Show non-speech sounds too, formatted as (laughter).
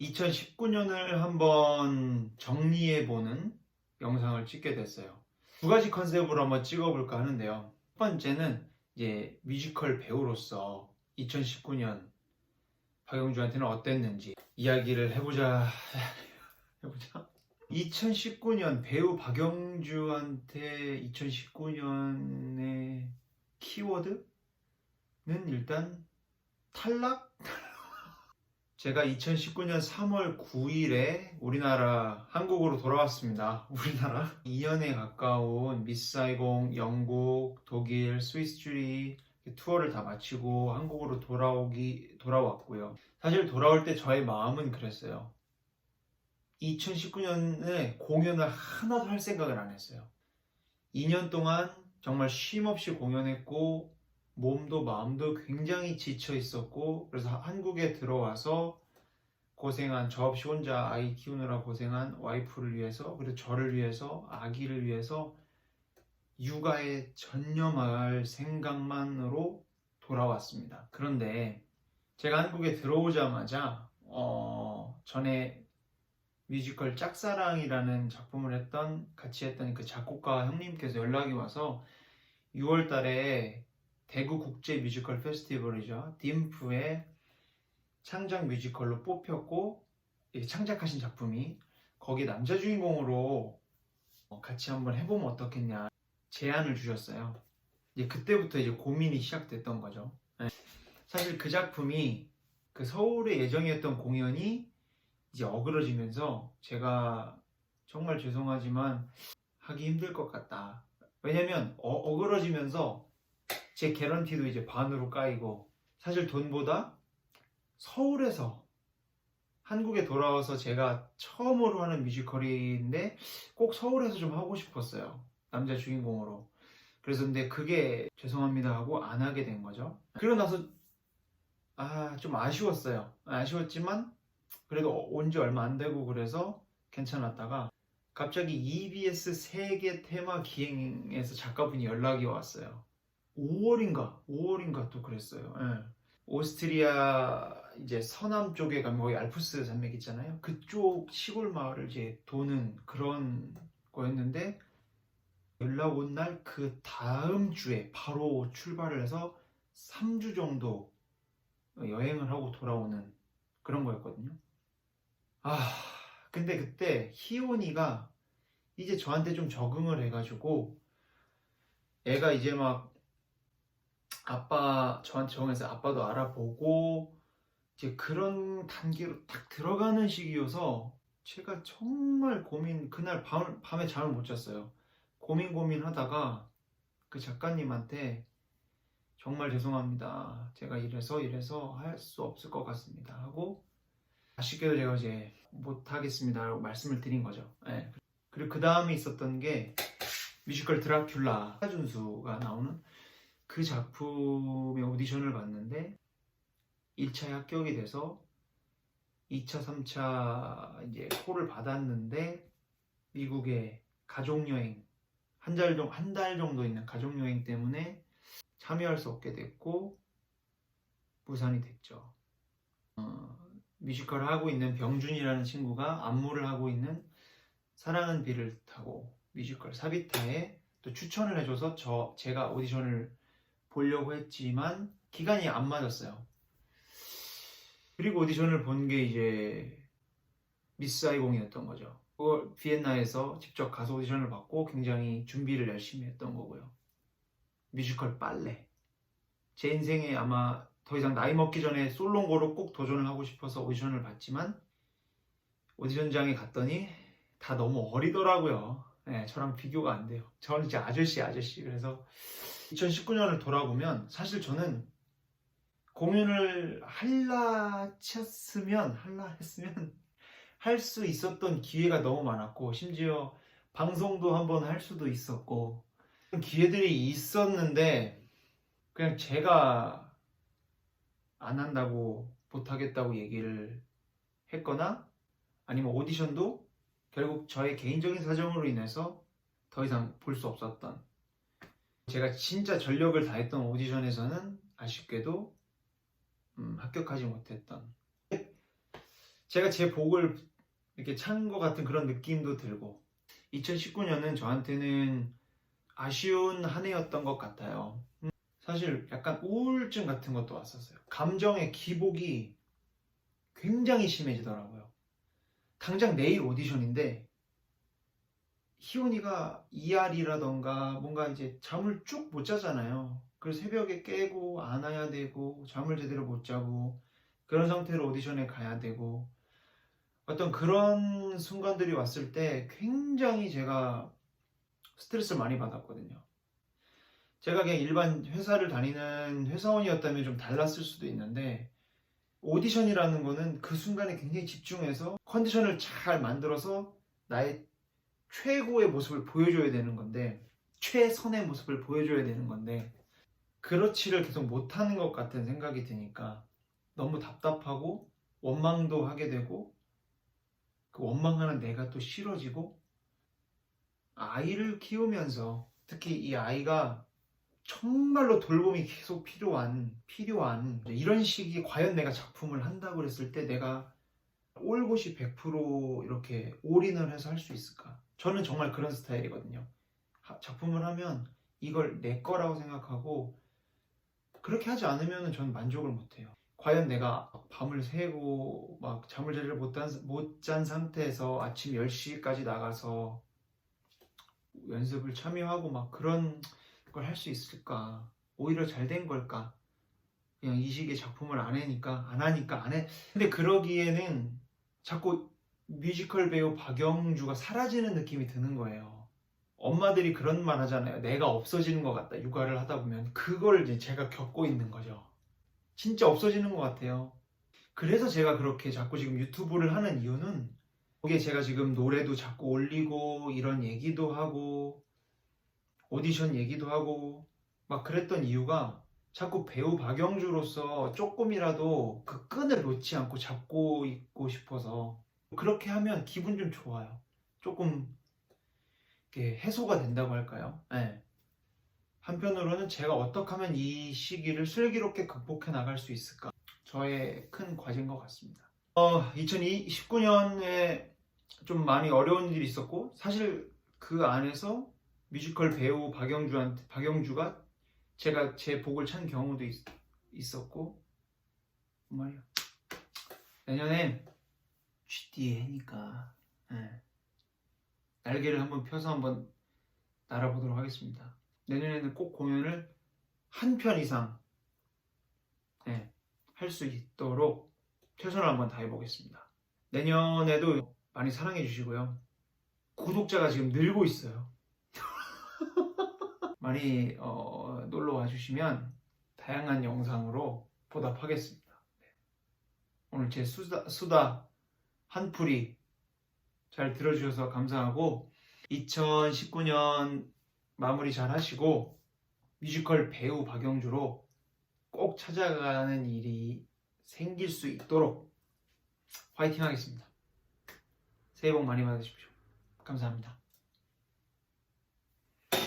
2019년을 한번 정리해보는 영상을 찍게 됐어요. 두 가지 컨셉으로 한번 찍어볼까 하는데요. 첫 번째는 이제 뮤지컬 배우로서 2019년 박영주한테는 어땠는지 이야기를 해보자. (laughs) 해보자. 2019년 배우 박영주한테 2019년의 키워드는 일단 탈락? 제가 2019년 3월 9일에 우리나라 한국으로 돌아왔습니다. (laughs) 우리나라 2년에 가까운 미사이공, 영국, 독일, 스위스 주리 투어를 다 마치고 한국으로 돌아오기 돌아왔고요. 사실 돌아올 때 저의 마음은 그랬어요. 2019년에 공연을 하나도 할 생각을 안 했어요. 2년 동안 정말 쉼 없이 공연했고 몸도 마음도 굉장히 지쳐 있었고 그래서 한국에 들어와서 고생한 저 없이 혼자 아이 키우느라 고생한 와이프를 위해서 그리고 저를 위해서 아기를 위해서 육아에 전념할 생각만으로 돌아왔습니다. 그런데 제가 한국에 들어오자마자 어, 전에 뮤지컬 짝사랑이라는 작품을 했던 같이 했던 그 작곡가 형님께서 연락이 와서 6월 달에 대구 국제 뮤지컬 페스티벌이죠. 딤프의 창작 뮤지컬로 뽑혔고 이 창작하신 작품이 거기 남자 주인공으로 어, 같이 한번 해보면 어떻겠냐 제안을 주셨어요. 이제 그때부터 이제 고민이 시작됐던 거죠. 네. 사실 그 작품이 그 서울에 예정이었던 공연이 이제 어그러지면서 제가 정말 죄송하지만 하기 힘들 것 같다. 왜냐면 어, 어그러지면서 제 개런티도 이제 반으로 까이고 사실 돈보다 서울에서 한국에 돌아와서 제가 처음으로 하는 뮤지컬인데 꼭 서울에서 좀 하고 싶었어요. 남자 주인공으로. 그래서 근데 그게 죄송합니다 하고 안 하게 된 거죠. 그러고 나서 아 좀 아쉬웠어요. 아쉬웠지만 그래도 온 지 얼마 안 되고 그래서 괜찮았다가 갑자기 EBS 세계 테마 기행에서 작가분이 연락이 왔어요. 5월인가 5월인가 또 그랬어요. 예. 오스트리아 이제 서남 쪽에 가면 거기 알프스 산맥 있잖아요. 그쪽 시골 마을을 이제 도는 그런 거였는데 연락 온 날 그 다음 주에 바로 출발을 해서 3주 정도 여행을 하고 돌아오는 그런 거였거든요. 아, 근데 그때 희원이가 이제 저한테 좀 적응을 해가지고 애가 이제 막 아빠 저한테 적응해서 아빠도 알아보고 이제 그런 단계로 딱 들어가는 시기여서 제가 정말 고민 그날 밤, 밤에 잠을 못 잤어요. 고민 고민하다가 그 작가님한테 정말 죄송합니다. 제가 이래서 이래서 할 수 없을 것 같습니다. 하고 아쉽게도 제가 이제 못하겠습니다라고 말씀을 드린 거죠. 예. 그리고 그 다음에 있었던 게 뮤지컬 드라큘라 하준수가 나오는 그 작품의 오디션을 봤는데 1차에 합격이 돼서 2차, 3차 이제 콜을 받았는데 미국의 가족여행 한 달 정도, 한 달 정도 있는 가족여행 때문에 참여할 수 없게 됐고 무산이 됐죠. 어, 뮤지컬을 하고 있는 병준이라는 친구가 안무를 하고 있는 사랑은 비를 타고 뮤지컬 사비타에 또 추천을 해줘서 저 제가 오디션을 보려고 했지만 기간이 안 맞았어요. 그리고 오디션을 본 게 이제 미스 아이공이었던 거죠. 그걸 비엔나에서 직접 가서 오디션을 받고 굉장히 준비를 열심히 했던 거고요. 뮤지컬 빨래. 제 인생에 아마 더 이상 나이 먹기 전에 솔로곡으로 꼭 도전을 하고 싶어서 오디션을 봤지만 오디션장에 갔더니 다 너무 어리더라고요. 네, 저랑 비교가 안 돼요. 저는 이제 아저씨 아저씨. 그래서 2019년을 돌아보면 사실 저는 공연을 할라 쳤으면 할라 했으면 (laughs) 할 수 있었던 기회가 너무 많았고 심지어 방송도 한번 할 수도 있었고 기회들이 있었는데 그냥 제가 안 한다고 못 하겠다고 얘기를 했거나 아니면 오디션도 결국 저의 개인적인 사정으로 인해서 더 이상 볼 수 없었던 제가 진짜 전력을 다했던 오디션에서는 아쉽게도 음, 합격하지 못했던 제가 제 복을 이렇게 찬 것 같은 그런 느낌도 들고 2019년은 저한테는 아쉬운 한 해였던 것 같아요. 음, 사실 약간 우울증 같은 것도 왔었어요. 감정의 기복이 굉장히 심해지더라고요. 당장 내일 오디션인데 희원이가 ER이라던가 뭔가 이제 잠을 쭉 못 자잖아요. 그래서 새벽에 깨고 안아야 되고 잠을 제대로 못 자고 그런 상태로 오디션에 가야 되고 어떤 그런 순간들이 왔을 때 굉장히 제가 스트레스를 많이 받았거든요. 제가 그냥 일반 회사를 다니는 회사원이었다면 좀 달랐을 수도 있는데 오디션이라는 거는 그 순간에 굉장히 집중해서 컨디션을 잘 만들어서 나의 최고의 모습을 보여줘야 되는 건데 최선의 모습을 보여줘야 되는 건데 그렇지를 계속 못하는 것 같은 생각이 드니까 너무 답답하고 원망도 하게 되고 그 원망하는 내가 또 싫어지고 아이를 키우면서 특히 이 아이가 정말로 돌봄이 계속 필요한 필요한 이런 시기에 과연 내가 작품을 한다고 그랬을 때 내가 올곧이 100% 이렇게 올인을 해서 할 수 있을까? 저는 정말 그런 스타일이거든요. 하- 작품을 하면 이걸 내 거라고 생각하고 그렇게 하지 않으면 저는 만족을 못해요. 과연 내가 밤을 새고 막 잠을 제대로 못 잔 상태에서 아침 10시까지 나가서 연습을 참여하고 막 그런 걸 할 수 있을까? 오히려 잘 된 걸까? 그냥 이 시기에 작품을 안 하니까 안 하니까 안 해. 근데 그러기에는 자꾸 뮤지컬 배우 박영주가 사라지는 느낌이 드는 거예요. 엄마들이 그런 말 하잖아요. 내가 없어지는 것 같다. 육아를 하다 보면 그걸 이제 제가 겪고 있는 거죠. 진짜 없어지는 것 같아요. 그래서 제가 그렇게 자꾸 지금 유튜브를 하는 이유는 거기에 제가 지금 노래도 자꾸 올리고 이런 얘기도 하고 오디션 얘기도 하고 막 그랬던 이유가 자꾸 배우 박영주로서 조금이라도 그 끈을 놓지 않고 잡고 있고 싶어서 그렇게 하면 기분 좀 좋아요. 조금 이렇게 해소가 된다고 할까요? 네. 한편으로는 제가 어떻게 하면 이 시기를 슬기롭게 극복해 나갈 수 있을까? 저의 큰 과제인 것 같습니다. 어, 2019년에 좀 많이 어려운 일이 있었고 사실 그 안에서 뮤지컬 배우 박영주한테 박영주가 제가 제 복을 찬 경우도 있, 었고 말이야 내년엔 GD에 해니까 예. 날개를 한번 펴서 한번 날아보도록 하겠습니다. 내년에는 꼭 공연을 한 편 이상 예, 할수 있도록 최선을 한번 다해보겠습니다. 내년에도 많이 사랑해 주시고요. 구독자가 지금 늘고 있어요. (laughs) 많이 어, 놀러 와주시면 다양한 영상으로 보답하겠습니다. 네. 오늘 제 수다, 수다 한풀이 잘 들어주셔서 감사하고 2019년 마무리 잘 하시고 뮤지컬 배우 박영주로 꼭 찾아가는 일이 생길 수 있도록 화이팅 하겠습니다. 새해 복 많이 받으십시오. 감사합니다.